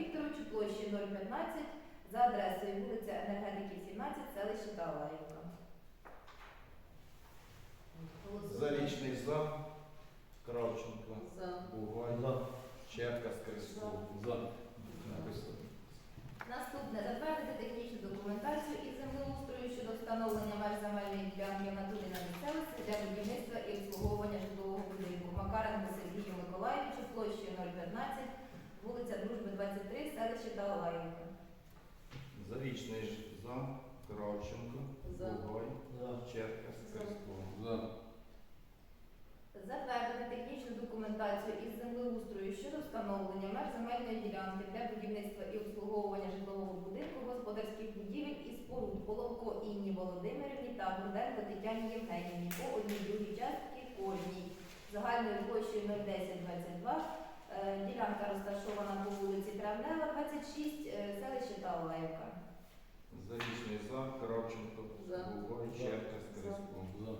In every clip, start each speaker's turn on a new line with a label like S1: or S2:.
S1: Вікторовичу площею 015 за адресою вулиця Енергетиків 17, селище Талаївка.
S2: Зарічний за. Кравченко.
S1: За.
S2: Бугай. Черка Скриско.
S3: За.
S2: Написано.
S1: Наступне затвердити технічну документацію із землеустрою щодо встановлення меж земельної ділянки в натурі на місцевості для будівництва і обслуговування житлового будинку Макаренко Сергію Миколаївичу площею 015, вулиця Дружби 23, селище Талаївка.
S2: Зарічний ж за. Кравченко.
S1: За.
S2: Бугай. Черка Скриско.
S3: За.
S1: Затвердити технічну документацію із землеустрою щодо встановлення меж земельної ділянки для будівництва і обслуговування житлового будинку, господарських будівель і споруд Половко Інні Володимирівні та Бурденко Тетяні Євгенівні по одній другій частці кожній загальною площею 01022. Е, Ділянка розташована по вулиці Травнева, 26, е, селище Талаївка.
S2: Зарічний за. Кравченко.
S1: За.
S2: Бугай.
S3: За.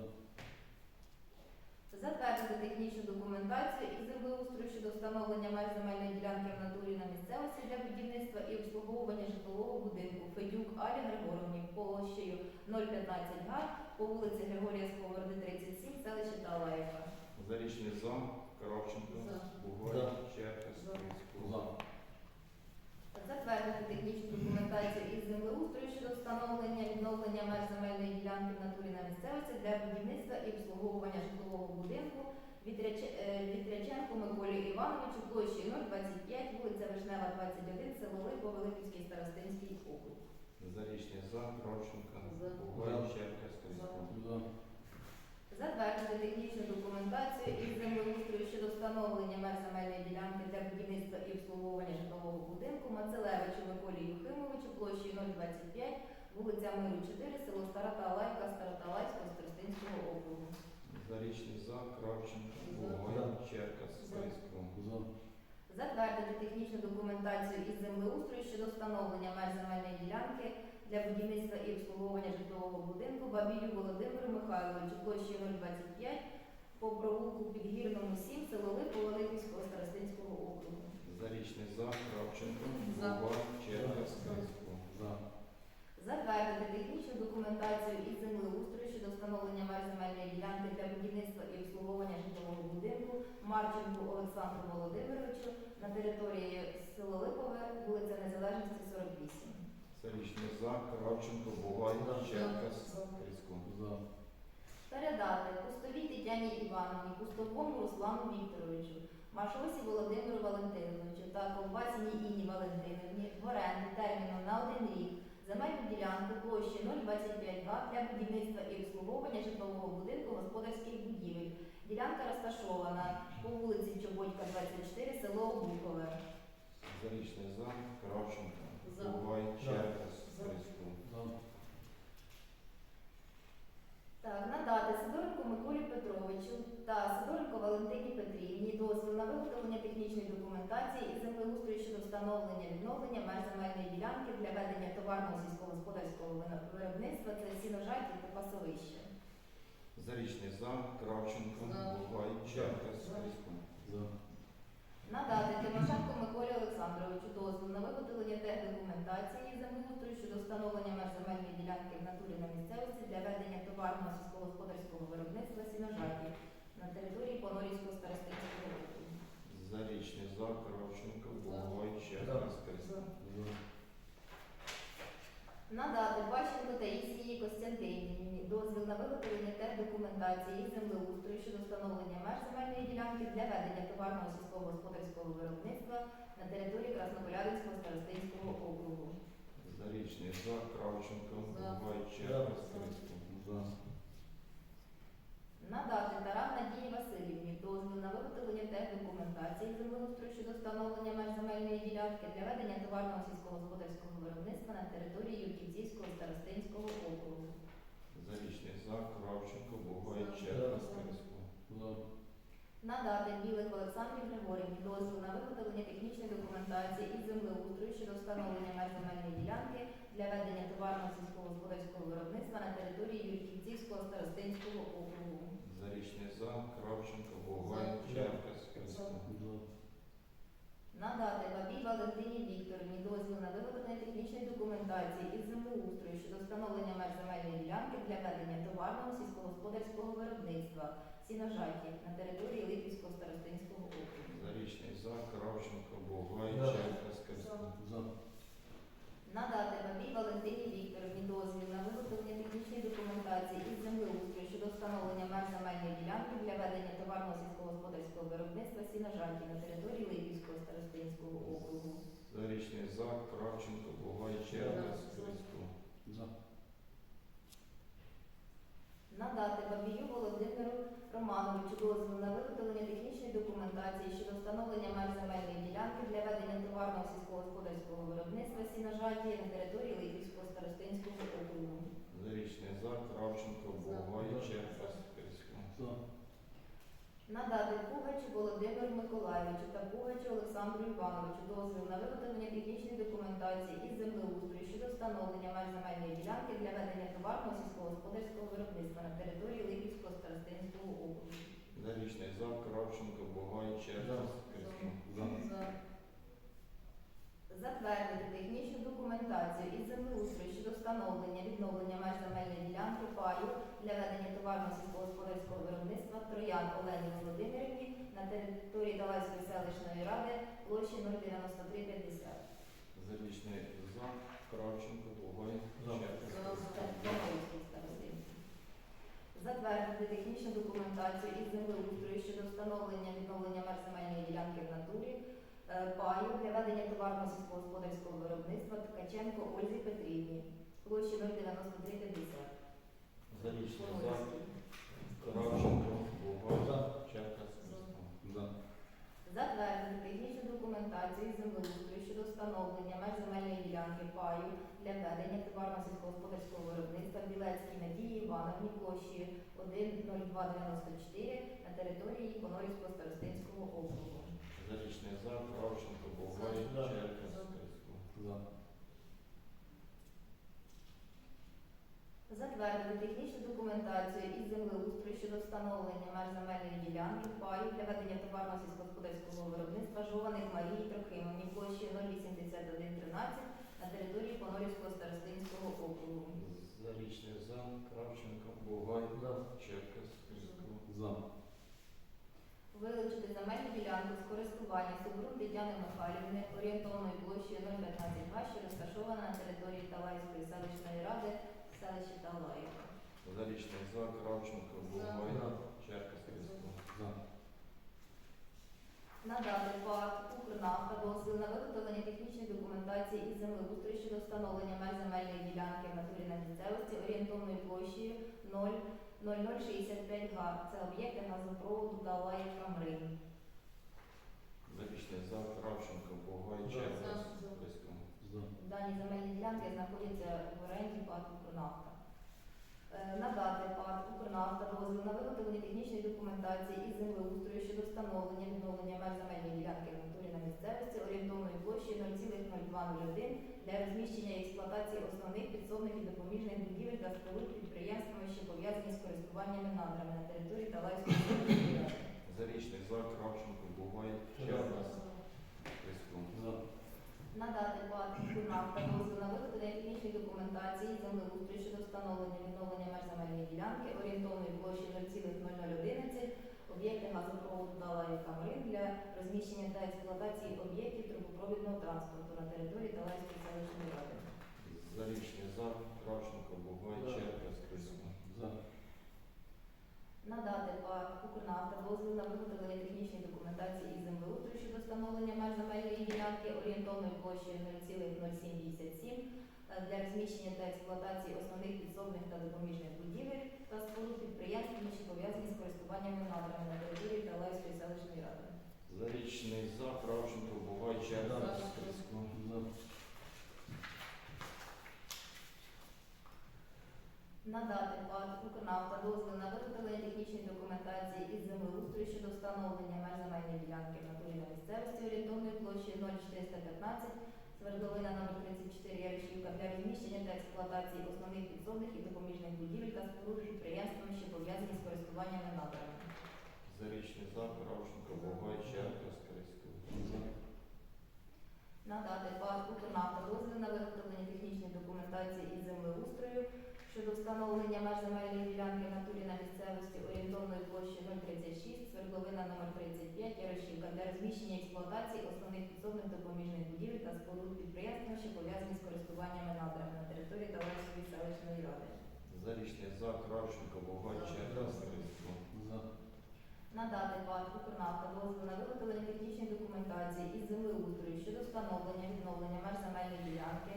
S1: Затвердити технічну документацію із землеустрою щодо встановлення меж земельної ділянки в натурі на місцевості для будівництва і обслуговування житлового будинку Федюк Алі Григоровні площею 015 га по вулиці Григорія Сковороди, 37, селище Талаївка.
S2: Зарічний за. Кравченко.
S1: За.
S3: За.
S2: Скриско.
S3: За.
S1: Затвердити технічну документацію із землеустрою щодо встановлення відновлення меж земельної ділянки в натурі на місцевості для будівництва і обслуговування житлового будинку Вітряч- е, Вітряченку Миколі Івановичу площею 025, вулиця Вишнева, 21, село Липо, Великівський старостинський округ.
S2: Зарічний за. Кравченко.
S1: За.
S2: Бугай.
S3: За.
S2: Черка Скриско.
S3: За.
S1: Затвердити технічну документацію із землеустрою щодо встановлення меж земельної ділянки для будівництва і обслуговування житлового будинку Мацелевичу Миколі Юхимовичу площею 025, вулиця Миру 4, село Старата Алайка, Староталайського Старостинського округу.
S2: Зарічний за. Кравченко. Бугай. Черка Скриско.
S1: Затвердити технічну документацію із землеустрою щодо встановлення меж земельної ділянки для будівництва і обслуговування житлового будинку Бабію Володимиру Михайловичу площею 025 по провулку Підгірному 7, село Липо, Великівського старостинського округу.
S2: Зарічний за. Кравченко.
S1: За.
S2: Скриско.
S3: За.
S1: Затвердити технічну документацію із землеустрою щодо встановлення меж земельної ділянки для будівництва і обслуговування житлового будинку Марченку Олександру Володимировичу на території село Липове, вулиця Незалежності 48.
S2: Зарічний за. Кравченко. Бугай.
S3: За.
S2: Черка
S1: За. Передати Пустовій Тетяні Івановні, Пустовому Руслану Вікторовичу, Машосі Володимиру Валентиновичу та Ковбасіній Інні Валентинівні в оренду терміном на один рік земельну ділянку площі 025 га для будівництва і обслуговування житлового будинку господарських будівель. Ділянка розташована по вулиці Чоботька, 24, село Обухове.
S2: Зарічний за. Кравченко.
S1: За.
S2: Бугай. Черка
S1: За.
S2: Скриско.
S1: Так, надати Сидоренку Миколі Петровичу та Сидоренко Валентині Петрівні дозвіл на виготовлення технічної документації і землеустрою щодо встановлення відновлення меж земельної ділянки для ведення товарного сільськогосподарського виробництва це сіножаті та пасовище.
S2: Зарічний за. Кравченко.
S1: За.
S2: Бугай. Черка Скриско.
S3: За.
S1: Надати Тимошенко Миколі Олександровичу дозвіл на виготовлення техдокументації землеустрою щодо встановлення меж земельної ділянки в натурі на місцевості для ведення товарного сільськогосподарського виробництва сіножаті на території Понорівського старостинського округу.
S2: Зарічний за. Кравченко.
S1: За.
S2: Бугай. Черка
S3: За.
S2: Скриско.
S3: За.
S1: Надати Пащенко Таїсії Костянтинівні дозвіл на виготовлення техдокументації і землеустрою щодо встановлення меж земельної ділянки для ведення товарного сільськогосподарського виробництва на території Красноколядинського старостинського округу.
S2: Зарічний за. Кравченко.
S1: За. Надати Таран Надії Васильівні дозвіл на виготовлення техдокументації і землеустрою щодо встановлення меж земельної ділянки для ведення товарного сільськогосподарського виробництва на території Юрківцівського старостинського округу.
S2: Зарічний за. Кравченко. Бугай.
S1: За.
S2: Черка
S3: За.
S1: Надати Білих Олександрі Григорівні дозвіл на виготовлення технічної документації із землеустрою щодо встановлення меж земельної ділянки для ведення товарного сільськогосподарського виробництва на території Юрківцівського старостинського округу.
S2: Зарічний за, Кравченко, Бугай, Черкас, Кристо.
S1: Надати Бабій Валентині Вікторівні дозвіл на виготовлення технічної документації із землеустрою щодо встановлення меж земельної ділянки для ведення товарного сільськогосподарського виробництва сіножаті на території Липівського старостинського округу.
S2: Зарічний за, Кравченко, Бугай,
S3: За.
S2: Черкас, Кристо.
S1: Надати Бабій Валентині Вікторівні дозвіл на виготовлення технічної документації із землеустрою щодо встановлення меж земельної ділянки для ведення товарного сільськогосподарського виробництва сіножаті на території Липівського старостинського округу.
S2: Зарічний за, Кравченко, Бугай, Черкас, Кристо.
S1: Надати Бабію Володимиру Романовичу дозвіл на виготовлення технічної документації щодо встановлення меж земельної ділянки для ведення товарного сільськогосподарського виробництва сіножаті на території Липівського старостинського округу.
S2: Зарічний за, Кравченко, Бугай, Черкас, Кристо.
S1: Надати Пугачу Володимиру Миколаєвичу та Пугачу Олександру Івановичу дозвіл на виготовлення технічної документації із землеустрою щодо встановлення меж земельної ділянки для ведення товарного сільськогосподарського виробництва на території Липівського старостинського округу.
S2: Нарічний за, Кравченко, Богай, Черкас, Кристо.
S1: Затвердити технічну документацію із землеустрою щодо встановлення відновлення меж земельної ділянки паю для ведення товарного сільськогосподарського виробництва троян Олені Володимирівні на території Далайської селищної ради площі 09350.
S2: Зарічний за, Кравченко,
S1: старостинський. Затвердити технічну документацію із землеустрою щодо встановлення відновлення меж земельної ділянки в натурі паю для ведення товарного сільськогосподарського виробництва Ткаченко Ользі Петрівні площі 09350.
S2: Зарічний за, Кравченко, Бугай, Черкас.
S1: Затвердити технічну документацію землеустрою щодо встановлення меж земельної ділянки паю для ведення товарного сільськогосподарського виробництва Білецькій Надії Івановні площі 10294 на території Конорівського старостинського округу.
S2: Зарічний за, Кравченко, Бугай,
S3: За.
S2: Черкас, Кристо.
S1: Затвердити технічну документацію із землеустрою щодо встановлення меж земельної ділянки паю для ведення товарного сільськогосподарського виробництва жованих Марії Трохимовні площі 08113 на території Понорівського старостинського округу.
S2: Зарічний за, Кравченко, Бугай, Черкас, Кристо.
S1: Вилучити земельну ділянку з користування Соборун Тетяни Михайлівни орієнтовною площею 015 га, що розташована на території Талайської селищної ради в селищі Талаївка.
S2: Зарічний за, Кравченко, Бугай, Черкас, Кристо.
S1: Надати ПАК «Укрнафта» дозвіл на виготовлення технічної документації із землеустрою щодо встановлення меж земельної ділянки в натурі на місцевості орієнтовною площею 00065 га. Це об'єкти газопроводу Далаївка Мрин.
S2: Зарічний за, Кравченко,
S3: За.
S1: За. Дані земельні ділянки знаходяться в оренді ПАК «Укрнафта». Е, Надати ПАК «Укрнафта» дозвіл на виготовлення технічної документації із землеустрою щодо встановлення відновлення меж земельної ділянки в натурі на місцевості орієнтовною площею 0,0201 для розміщення і експлуатації основних підсобних і допоміжних будівель та споруд підприємствами, що пов'язані з користуваннями надрами на території Талайської ради.
S2: Зарічний за, Кравченко, Бугай, Черкас, Кристо.
S1: Надати ПАТ «Нафта» дозвіл на виготовлення технічної документації землеустрою щодо встановлення відновлення меж земельної ділянки орієнтовної площі 0,0011 об'єкти газопроводу Далаївка Мрин для розміщення та експлуатації об'єктів трубопровідного транспорту на території Далаївської селищної ради.
S2: Зарічний за, Кравченко, Бугай,
S3: За.
S2: Черкас, Кристо.
S1: Надати ПАТ «Укрнафта» дозвіл на виготовлення технічної документації із землеустрою щодо встановлення меж земельної ділянки орієнтовною площею 0,0757 е, для розміщення та експлуатації основних підсобних та допоміжних будівель та споруд підприємств, що пов'язані з користуваннями надрами на території Талайської селищної ради.
S2: Зарічний за, Кравченко, Бугай, Черкас,
S3: За.
S1: Надати ПАД «Укрнафта» дозвіл на виготовлення технічної документації із землеустрою щодо встановлення меж земельної ділянки в натурі на місцевості орієнтовною площею 0415, свердловина номер 34 Яришівка для розміщення та експлуатації основних підсобних і допоміжних будівель та споруд підприємствами, що пов'язані з користуваннями надрами.
S2: Зарічний за, Кравченко, Бугай, Черкас, Крисько.
S1: Надати ПАД «Укрнафта» дозвіл на виготовлення технічної документації із землеустрою щодо встановлення меж земельної ділянки в натурі на місцевості орієнтовною площею 036, свердловина номер 35, Ярошівка для розміщення експлуатації основних підсобних допоміжних будівель та споруд підприємства, що пов'язані з користуваннями надрами на території Талайської селищної ради.
S2: Зарічний за, Кравченко, Бугай, Черкас, Крисько.
S1: Надати ПАД «Укрнафта» дозвіл на виготовлення технічної документації із землеустрою щодо встановлення відновлення меж земельної ділянки,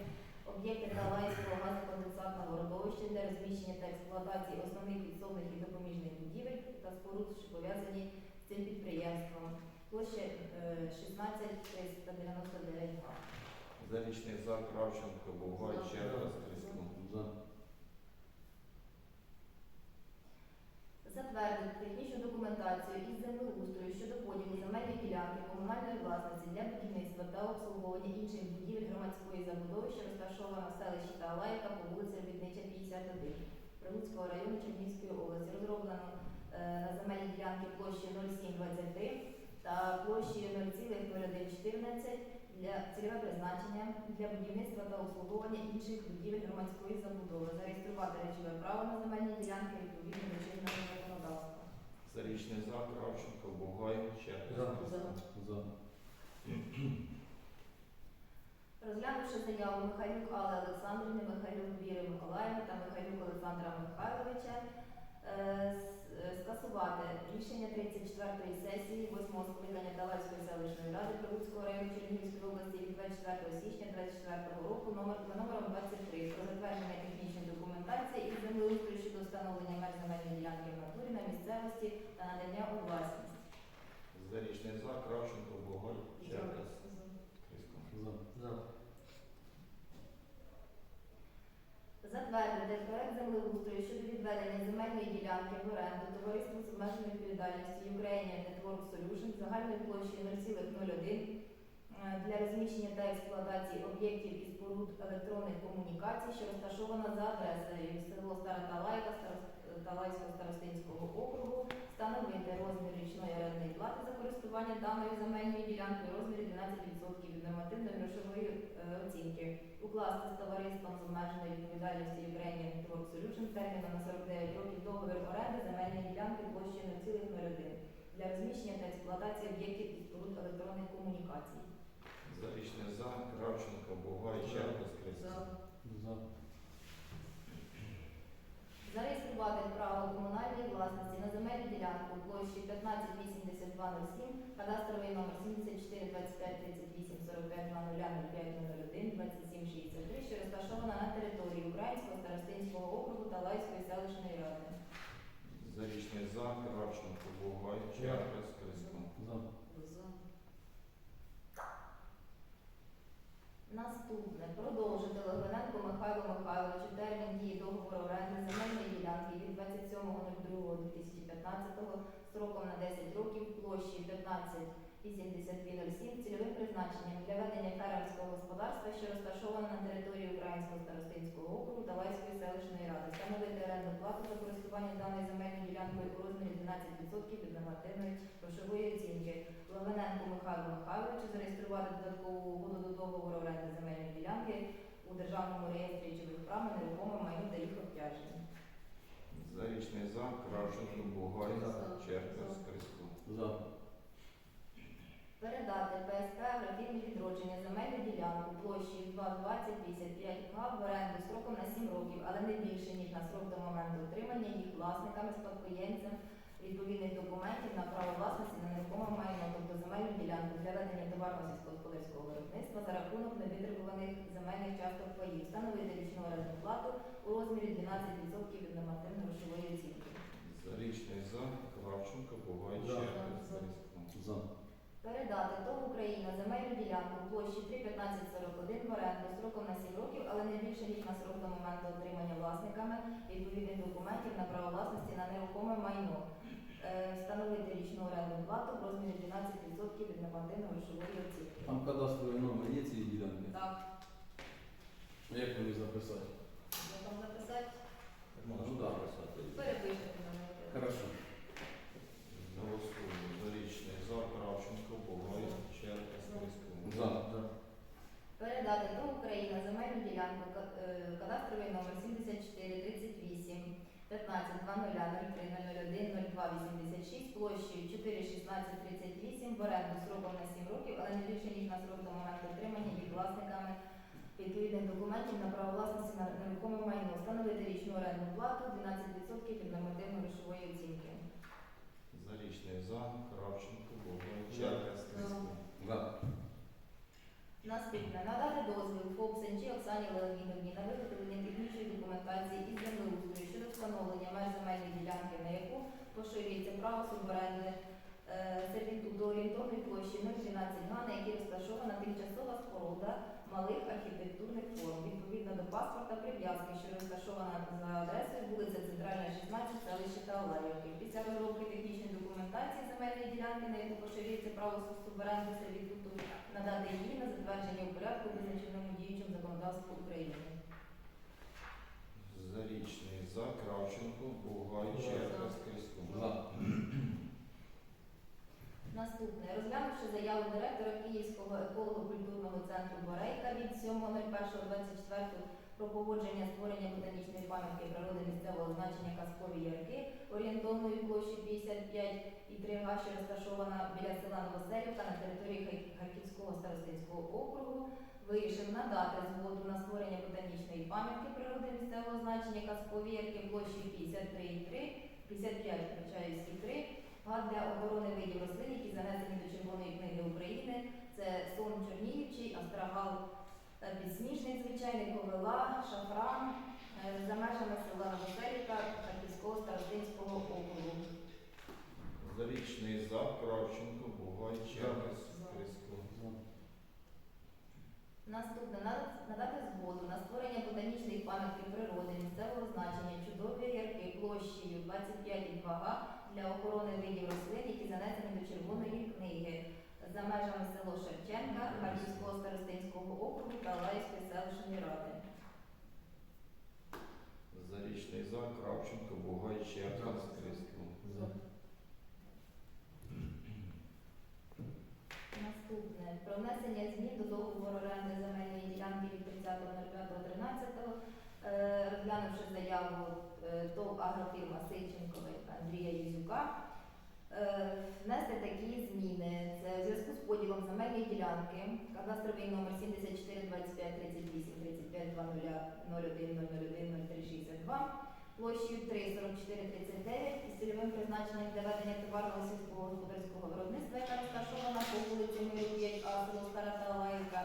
S1: об'єкти Талайського газоконденсатного родовища для розміщення та експлуатації основних підсобних і допоміжних будівель та споруд, що пов'язані з цим підприємством. Площа е, 16399 га.
S2: Зарічний за, Кравченко, Бугай, Черкас, Крисько.
S1: Затвердити технічну документацію із землеустрою щодо поділу земельної ділянки комунальної власності для будівництва та обслуговування інших будівель громадської забудови, що розташована в селищі та Талаївка по вулиці Робітнича, 51 Прилуцького району Чернігівської області. Розроблено е, на земельній ділянці площі 0723 та площі 0,0114 для цільове призначення для будівництва та обслуговування інших будівель громадської забудови. Зареєструвати речове право на земельні ділянки відповідно до чинного.
S2: Зарічний за, Кравченко, Бугай, Черкас, Крисько.
S1: Розглянувши заяву Михайлюк Алли Олександрівни, Михайлюк Віри Миколаївни та Михайлюк Олександра Михайловича, е, е, скасувати рішення 34-ї сесії 8-го скликання Таларської селищної ради Прилуцького району Чернігівської області від 24 січня 2024 року номер за номером 23 про затвердження технічної документації із землеустрою щодо встановлення меж земельної ділянки в натурі на місцевості та надання у власність.
S2: Зарічний за, Кравченко, Бугай, Черкас.
S1: Затвердити проект землеустрою щодо відведення земельної ділянки в оренду товариству з обмеженою відповідальністю Ukrainian Network Solutions загальною площею 0,01 е, для розміщення та експлуатації об'єктів і споруд електронних комунікацій, що розташована за адресою село Стара Талайка Талайського старостинського округу, встановити розмір річної орендної плати за користування даною земельною ділянкою у розмірі 12% від нормативної грошової е, оцінки. Укласти з товариством з обмеженою відповідальністю Ukrainian Network Solution терміном на 49 років договір оренди земельної ділянки площею 0,01 для розміщення та експлуатації об'єктів і споруд електронних комунікацій.
S2: Зарічний за, Кравченко, Бугай, Черкас, Крисько.
S1: Зареєструвати право комунальної власності на земельну ділянку площі 158207, кадастровий номер 74 25 38 45 00 05 27 63, що розташована на території старостинського округу та Лайської селищної ради.
S2: Зарічний за, Кравченко, Бугай, Черкас, Крисько.
S1: Наступне продовжити Логвиненко Михайлу Михайловичу термін дії договору оренди земельної ділянки від 27.02.2015 строком на 10 років площі 158207 цільовим призначенням для ведення фермерського господарства, що розташоване на території Українського старостинського округу та Лайської селищної ради, встановити оренду плату за користування даною земельною ділянкою у розмірі 12% від нормативної грошової оцінки. Лавиненко Михайло Михайловичу зареєструвати додаткову угоду до договору оренди земельної ділянки у Державному реєстрі речових прав на нерухоме майно та їх обтяжень.
S2: Зарічний за, Кравченко, Бугай, Черкас, Крисько.
S1: Передати ПСП «Агрофірмі відродження земельну ділянку площею 2,2055 га в оренду строком на 7 років, але не більше, ніж на срок до моменту отримання їх власниками, спадкоємцем відповідних документів на право власності на нерухоме майно, тобто земельну ділянку для ведення товарного сільськогосподарського виробництва за рахунок невитребуваних земельних часток паїв, встановити річну орендну плату у розмірі 12% від нормативно-грошової оцінки.
S2: Зарічний за, Кравченко, Бугай,
S3: За.
S1: Передати ТОВ Україна земельну ділянку площі 31541 в оренду строком на 7 років, але не більше ніж на срок до моменту отримання власниками відповідних документів на право власності на нерухоме майно. Е, Встановити річну оренду плату в розмірі 12% від нормативно-грошової оцінки.
S3: Там кадастровий номер є цієї ділянки?
S1: Так,
S3: Як мені записати?
S1: я там записати,
S2: Можна
S3: Ну, да.
S2: написати.
S1: перепишете на мене.
S3: Хорошо.
S2: Голосуємо. Зарічний за Кравченко, Бугай, Черкас, Крисько.
S3: За. За.
S1: Передати до України земельну ділянку ка- е, кадастровий номер 7438 15.00.03.01.02.86 площею 41638 в оренду сроком на 7 років, але не більше ніж на срок до моменту отримання їх власниками відповідних документів на право власності на нерухоме майно. Встановити річну орендну плату 12% від нормативно-грошової оцінки.
S2: Зарічний за Кравченко, Бугай, Черкас, Крисько.
S3: За.
S1: Наступне надати дозвіл ФОП Сенчі Оксані Леонідовні на виготовлення технічної документації із землеустрою встановлення меж земельної ділянки, на яку поширюється право суборенди е, сервітуту орієнтовної площі 012 га, на якій розташована тимчасова споруда малих архітектурних форм, відповідно до паспорта прив'язки, що розташована за адресою вулиця Центральна, 16, селище Талаївки. Після розробки технічної документації земельної ділянки, на яку поширюється право суборенди сервітуту, надати її на затвердження у порядку, визначеному діючим законодавством України.
S2: Зарічний за Кравченко, Бугай, Черкас.
S3: За.
S1: Наступне. Розглянувши заяву директора Київського еколого-культурного центру Борейка від 7.01.24 про погодження створення ботанічної пам'ятки природи місцевого значення Казкові Ярки орієнтовною площі 55,3 га, що розташована біля села Новоселівка на території Харківського старостинського округу, вирішив надати згоду на створення ботанічної пам'ятки природи місцевого значення Казкові Ярки площі 53,3, 55, вибачаюсь, і 3 га для охорони видів рослин, які занесені до Червоної книги України. Це сон Чорнігівчий, астрагал підсніжний, звичайний ковила, шафран е, за межами села Новоселівка Харківського старостинського округу.
S2: Зарічний за Кравченко, Бугай, Черкас, Крисько.
S1: Наступне на- надати згоду на створення ботанічної пам'ятки природи місцевого значення чудові ярки площею 25,2 га для охорони видів рослин, які занесені до Червоної книги за межами село Шевченка, Харківського старостинського округу та Лаївської селищної ради.
S2: Зарічний за Кравченко, Бугай, Черкас, Крисько.
S3: За.
S1: Наступне про внесення змін до договору оренди земельної ділянки від 30.05.13, е, розглянувши заяву е, ТОВ агрофірма Сильченкової Андрія Юзюка, е, внести такі зміни. Це в зв'язку з поділом земельної ділянки, кадастровий номер 74 25 38 35 00 01 001 03 62, площею 3 44 39 із цільовим призначенням для ведення товарного сільського господарського виробництва, яка розташована по вулиці Миру 5А, село Стара Талаївка,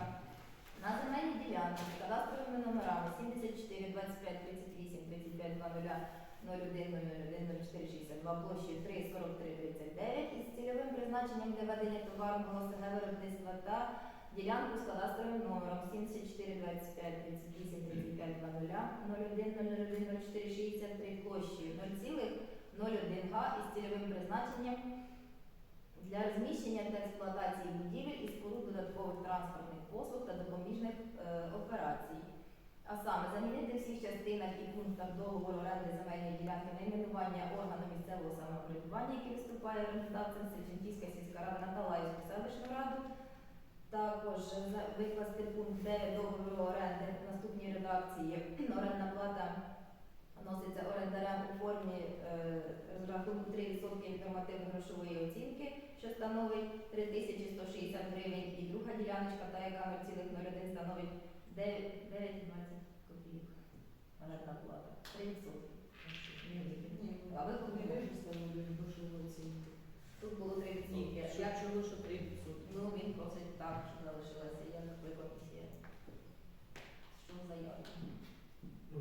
S1: на земельній ділянці з кадастровими номерами 74 25 38 35 00 01 01 04 62 площею 3 43 39 із цільовим призначенням для ведення товарного СГ виробництва та ділянку з кадастровим номером 74 25 38 35 00 01 01 04 63 площею 0,01 га із цільовим призначенням для розміщення та експлуатації будівель і споруд додаткових транспортних послуг та допоміжних е, операцій. А саме замінити в всіх частинах і пунктах договору оренди земельної ділянки найменування органу місцевого самоврядування, який виступає орендодавцем Сельченківська сільська рада на Талаївську селищну раду. Також викласти пункт 9 договору оренди в наступній редакції. Орендна плата вноситься орендарем у формі е, розрахунку 3% від нормативно-грошової оцінки, що становить 3160 гривень, і друга діляночка, та яка 0,01 становить 9 9,20 копійок. Орендна плата. 3%. А ви купили? Тут було 3 відсотки.
S4: Що
S1: Як
S4: чого, що 3
S1: Ну, він просить так, що залишилося. Я не комісія. Що заявка?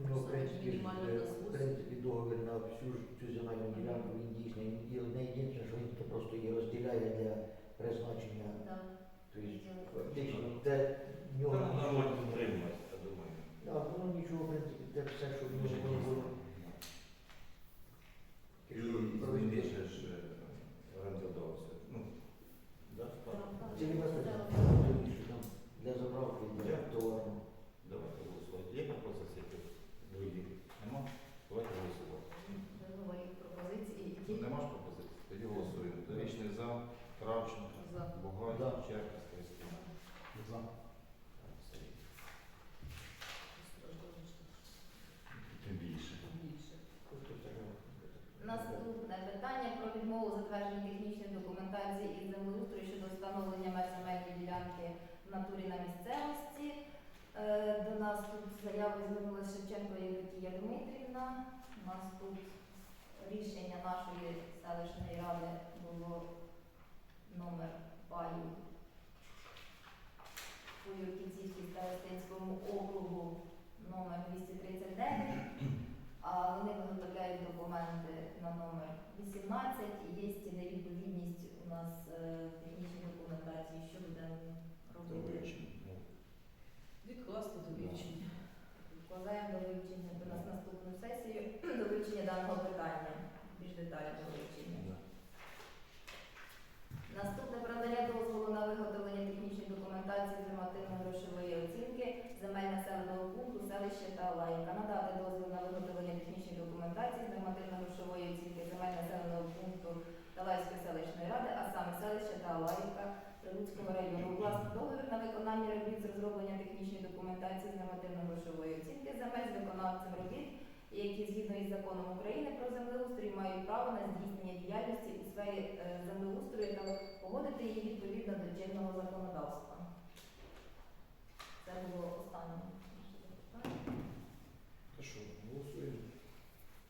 S5: Ну, в принципі,
S4: Мінімально на
S5: в принципі, договір на всю цю земельну ділянку він дійсний. Він є одне єдине, просто її розділяє для призначення. Тобто, фактично, те в нього нічого
S2: думаю.
S5: Да, воно нічого, в принципі, те все, що в нього було.
S2: І зміни ж е, орендодавця. Ну, да, так.
S5: Це він нас що там для заправки, для
S2: Я.
S5: товару.
S2: Давайте голосувати. Є пропозиції тут? Другі? Нема? Давайте голосувати.
S1: Нової пропозиції,
S2: Ну,
S1: які
S2: Нема ж пропозиції? Тоді голосуємо. Дорічний за, Кравченко,
S1: за.
S2: Бугай,
S5: За.
S2: Черкас, Кристина.
S3: За.
S2: Тим більше.
S5: Просто це,
S1: Наступне питання про відмову затвердження технічної документації із землеустрою щодо встановлення меж земельної ділянки в натурі на місцевості. Е, До нас тут з заявою звернулася Шевченко Євдокія Дмитрівна. У нас тут рішення нашої селищної ради було номер паю у Юрківцівській старостинському округу номер 239. А вони виготовляють документи на номер 18 і є невідповідність у нас е, в технічній документації, що будемо робити.
S4: Відкласти до вивчення.
S1: Вкладаємо до вивчення до нас наступну сесію до вивчення даного питання, більш детально до вивчення. Наступне про надання дозволу на виготовлення технічної документації з нормативно-грошової оцінки земель населеного пункту селища та Лайка. Надати дозвіл на виготовлення технічної документації з нормативно-грошової оцінки земель населеного пункту Талайської селищної ради, а саме селища та Лайка Прилуцького району. Власне договір на виконання робіт з розроблення технічної документації з нормативно-грошової оцінки земель з виконавцем робіт, які згідно із законом України про землеустрій мають право на здійснення діяльності сфері е, землеустрою та погодити її відповідно до чинного законодавства. Це було останнє.
S2: Та що, голосуємо.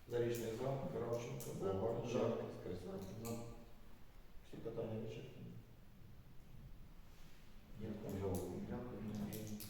S2: За рішення
S4: за,
S2: Кравченко,
S5: Болгар,
S2: Жарко, Скриско.
S3: За.
S2: Всі питання вичерпні. Дякую. Дякую.